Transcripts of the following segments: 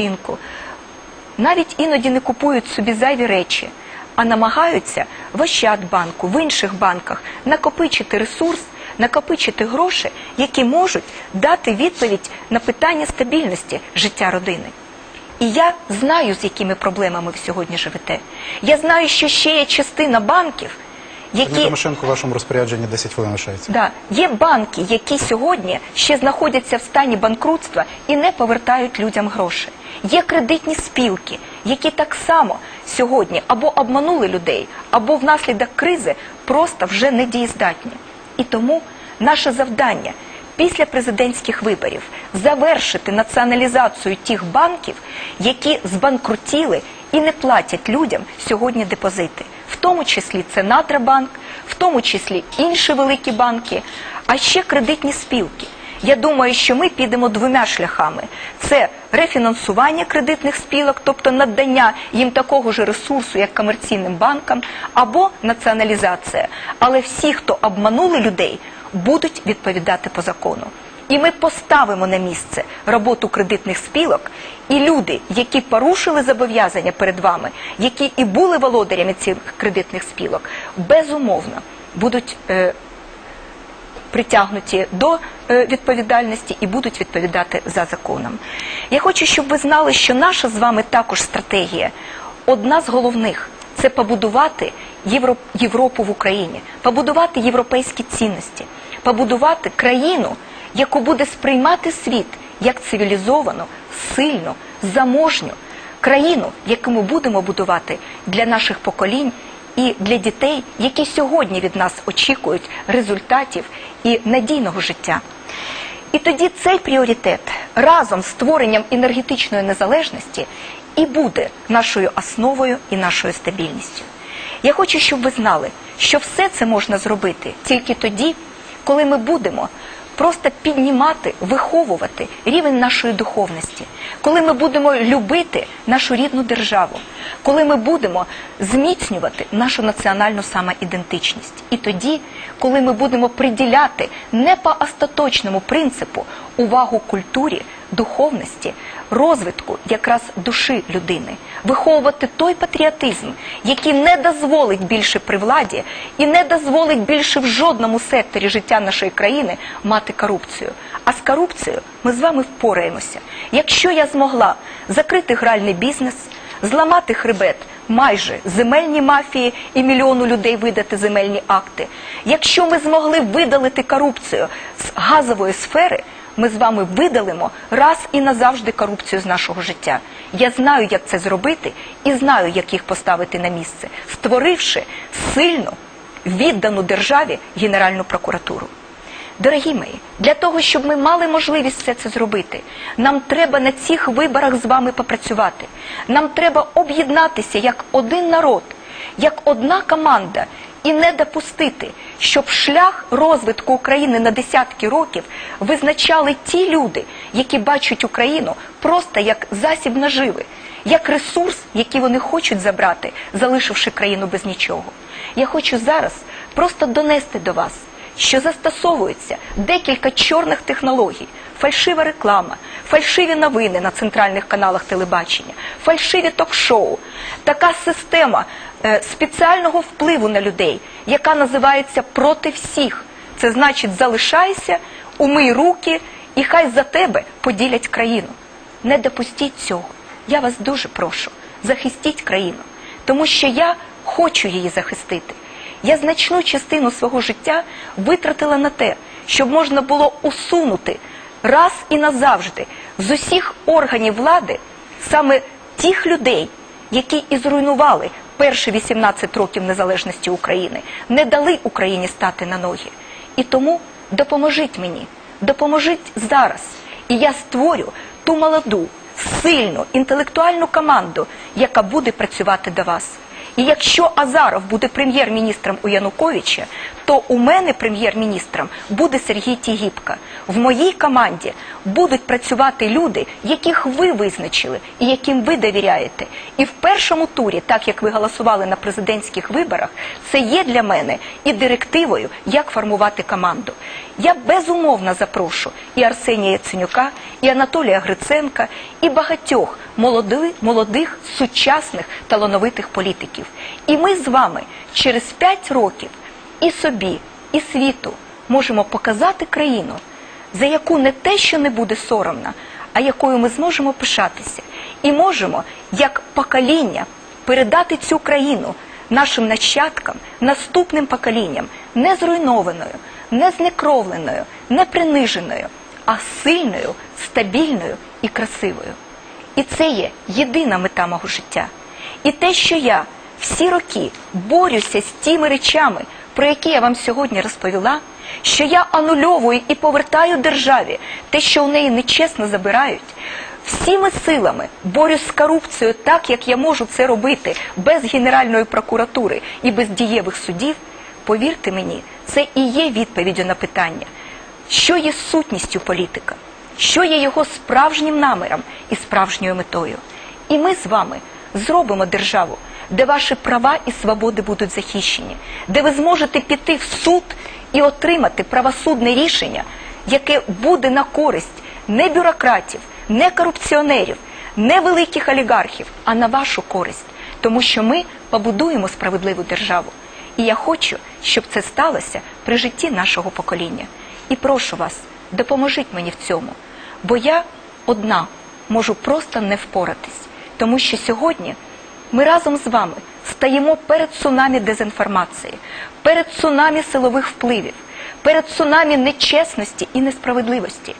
відпочинку, навіть іноді не купують собі зайві речі, а намагаються в Ощадбанку, в інших банках накопичити ресурс, накопичити гроші, які можуть дати відповідь на питання стабільності життя родини. І я знаю, з якими проблемами ви сьогодні живете. Я знаю, що ще є частина банків, які Тимошенко, у вашому розпорядженні 10 хвилин лишається. Да, є банки, які сьогодні ще знаходяться в стані банкрутства і не повертають людям гроші. Є кредитні спілки, які так само сьогодні або обманули людей, або внаслідок кризи просто вже не дієздатні. І тому наше завдання після президентських виборів завершити націоналізацію тих банків, які збанкрутіли і не платять людям сьогодні депозити. В тому числі це Натрабанк, в тому числі інші великі банки, а ще кредитні спілки. Я думаю, що ми підемо двома шляхами: це рефінансування кредитних спілок, тобто надання їм такого ж ресурсу, як комерційним банкам, або націоналізація. Але всі, хто обманули людей, будуть відповідати по закону. І ми поставимо на місце роботу кредитних спілок, і люди, які порушили зобов'язання перед вами, які і були володарями цих кредитних спілок, безумовно будуть е, притягнуті до е, відповідальності і будуть відповідати за законом. Я хочу, щоб ви знали, що наша з вами також стратегія одна з головних це побудувати Європу в Україні, побудувати європейські цінності, побудувати країну, яку буде сприймати світ як цивілізовану, сильну, заможню країну, яку ми будемо будувати для наших поколінь і для дітей, які сьогодні від нас очікують результатів і надійного життя. І тоді цей пріоритет разом з створенням енергетичної незалежності і буде нашою основою і нашою стабільністю. Я хочу, щоб ви знали, що все це можна зробити тільки тоді, коли ми будемо просто піднімати, виховувати рівень нашої духовності, коли ми будемо любити нашу рідну державу, коли ми будемо зміцнювати нашу національну самоідентичність. І тоді, коли ми будемо приділяти не по остаточному принципу увагу культурі, духовності, розвитку якраз душі людини, виховувати той патріотизм, який не дозволить більше при владі і не дозволить більше в жодному секторі життя нашої країни мати корупцію. А з корупцією ми з вами впораємося. Якщо я змогла закрити гральний бізнес, зламати хребет майже земельні мафії і мільйону людей видати земельні акти. Якщо ми змогли видалити корупцію з газової сфери, ми з вами видалимо раз і назавжди корупцію з нашого життя. Я знаю, як це зробити, і знаю, як їх поставити на місце, створивши сильну, віддану державі Генеральну прокуратуру. Дорогі мої, для того, щоб ми мали можливість все це зробити, нам треба на цих виборах з вами попрацювати. Нам треба об'єднатися як один народ, як одна команда, і не допустити, щоб шлях розвитку України на десятки років визначали ті люди, які бачать Україну просто як засіб наживи, як ресурс, який вони хочуть забрати, залишивши країну без нічого. Я хочу зараз просто донести до вас що застосовується декілька чорних технологій, фальшива реклама, фальшиві новини на центральних каналах телебачення, фальшиві ток-шоу, така система е, спеціального впливу на людей, яка називається проти всіх. Це значить залишайся, умий руки і хай за тебе поділять країну. Не допустіть цього. Я вас дуже прошу, захистіть країну, тому що я хочу її захистити. Я значну частину свого життя витратила на те, щоб можна було усунути раз і назавжди з усіх органів влади саме тих людей, які і зруйнували перші 18 років незалежності України, не дали Україні стати на ноги. І тому допоможіть мені, допоможіть зараз. І я створю ту молоду, сильну, інтелектуальну команду, яка буде працювати до вас. І якщо Азаров буде прем'єр-міністром у Януковича, то у мене прем'єр-міністром буде Сергій Тігіпка. В моїй команді будуть працювати люди, яких ви визначили і яким ви довіряєте. І в першому турі, так як ви голосували на президентських виборах, це є для мене і директивою, як формувати команду. Я безумовно запрошу і Арсенія Яценюка, і Анатолія Гриценка, і багатьох молодих, сучасних талановитих політиків. І ми з вами через 5 років і собі, і світу можемо показати країну, за яку не те, що не буде соромно, а якою ми зможемо пишатися. І можемо, як покоління, передати цю країну нашим нащадкам, наступним поколінням, не зруйнованою, не знекровленою, не приниженою, а сильною, стабільною і красивою. І це є єдина мета мого життя. І те, що я всі роки борюся з тими речами, про які я вам сьогодні розповіла, що я анульовую і повертаю державі те, що у неї нечесно забирають. Всіми силами борюсь з корупцією так, як я можу це робити без Генеральної прокуратури і без дієвих судів. Повірте мені, це і є відповіддю на питання, що є сутністю політика, що є його справжнім наміром і справжньою метою. І ми з вами зробимо державу, де ваші права і свободи будуть захищені, де ви зможете піти в суд і отримати правосудне рішення, яке буде на користь не бюрократів, не корупціонерів, не великих олігархів, а на вашу користь, тому що ми побудуємо справедливу державу. І я хочу, щоб це сталося при житті нашого покоління. І прошу вас, допоможіть мені в цьому, бо я одна можу просто не впоратись, тому що сьогодні ми разом з вами стаємо перед цунамі дезінформації, перед цунамі силових впливів, перед цунамі нечесності і несправедливості.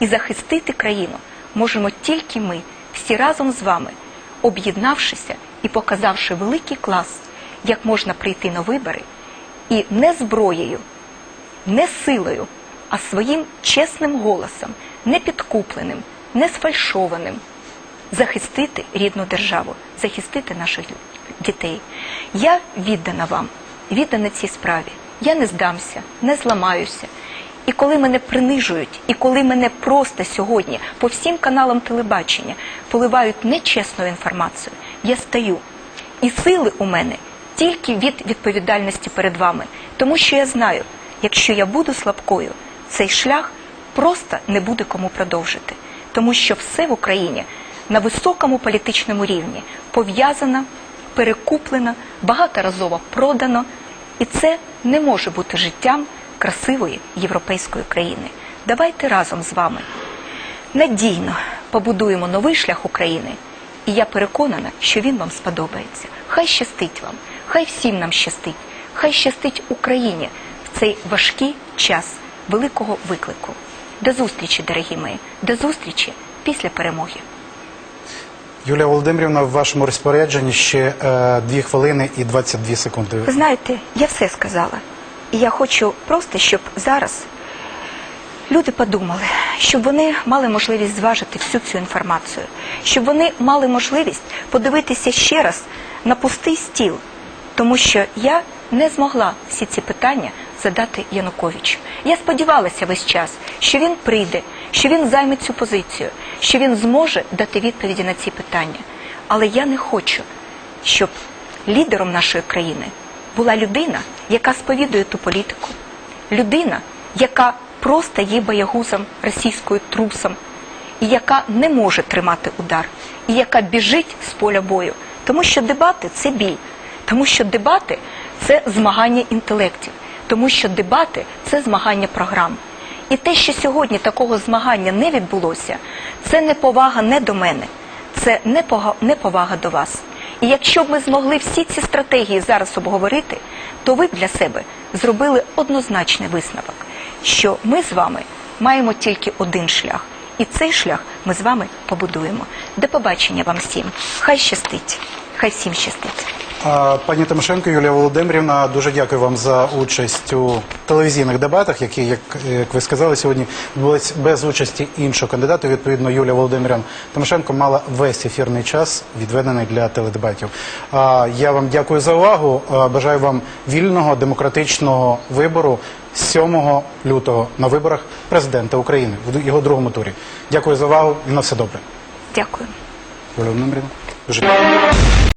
І захистити країну можемо тільки ми, всі разом з вами, об'єднавшися і показавши великий клас, як можна прийти на вибори і не зброєю, не силою, а своїм чесним голосом, не підкупленим, не сфальшованим, захистити рідну державу, захистити наших дітей. Я віддана вам, віддана цій справі. Я не здамся, не зламаюся. І коли мене принижують, і коли мене просто сьогодні по всім каналам телебачення поливають нечесною інформацією, я стаю. І сили у мене тільки від відповідальності перед вами, тому що я знаю, якщо я буду слабкою, цей шлях просто не буде кому продовжити, тому що все в Україні на високому політичному рівні пов'язано, перекуплено, багаторазово продано, і це не може бути життям красивої європейської країни. Давайте разом з вами надійно побудуємо новий шлях України, і я переконана, що він вам сподобається. Хай щастить вам, хай всім нам щастить, хай щастить Україні в цей важкий час великого виклику. До зустрічі, дорогі мої, до зустрічі після перемоги. Юлія Володимирівна, в вашому розпорядженні ще е, 2 хвилини і 22 секунди. Ви знаєте, я все сказала. І я хочу просто, щоб зараз люди подумали, щоб вони мали можливість зважити всю цю інформацію, щоб вони мали можливість подивитися ще раз на пустий стіл, тому що я не змогла всі ці питання задати Януковичу. Я сподівалася весь час, що він прийде, що він займе цю позицію, що він зможе дати відповіді на ці питання. Але я не хочу, щоб лідером нашої країни була людина, яка сповідує ту політику, людина, яка просто є боягузом російською трусом, і яка не може тримати удар, і яка біжить з поля бою. Тому що дебати це бій, тому що дебати це змагання інтелектів, тому що дебати це змагання програм. І те, що сьогодні такого змагання не відбулося, це неповага не до мене, це неповага до вас. І якщо б ми змогли всі ці стратегії зараз обговорити, то ви б для себе зробили однозначний висновок, що ми з вами маємо тільки один шлях, і цей шлях ми з вами побудуємо. До побачення вам всім. Хай щастить, хай всім щастить. Пані Тимошенко, Юлія Володимирівна, дуже дякую вам за участь у телевізійних дебатах, які, як, як ви сказали, сьогодні відбулись без участі іншого кандидата. Відповідно, Юлія Володимирівна Тимошенко мала весь ефірний час, відведений для теледебатів. Я вам дякую за увагу. Бажаю вам вільного демократичного вибору 7 лютого на виборах президента України в його другому турі. Дякую за увагу і на все добре. Дякую. Юлія Володимирівна, дуже дякую.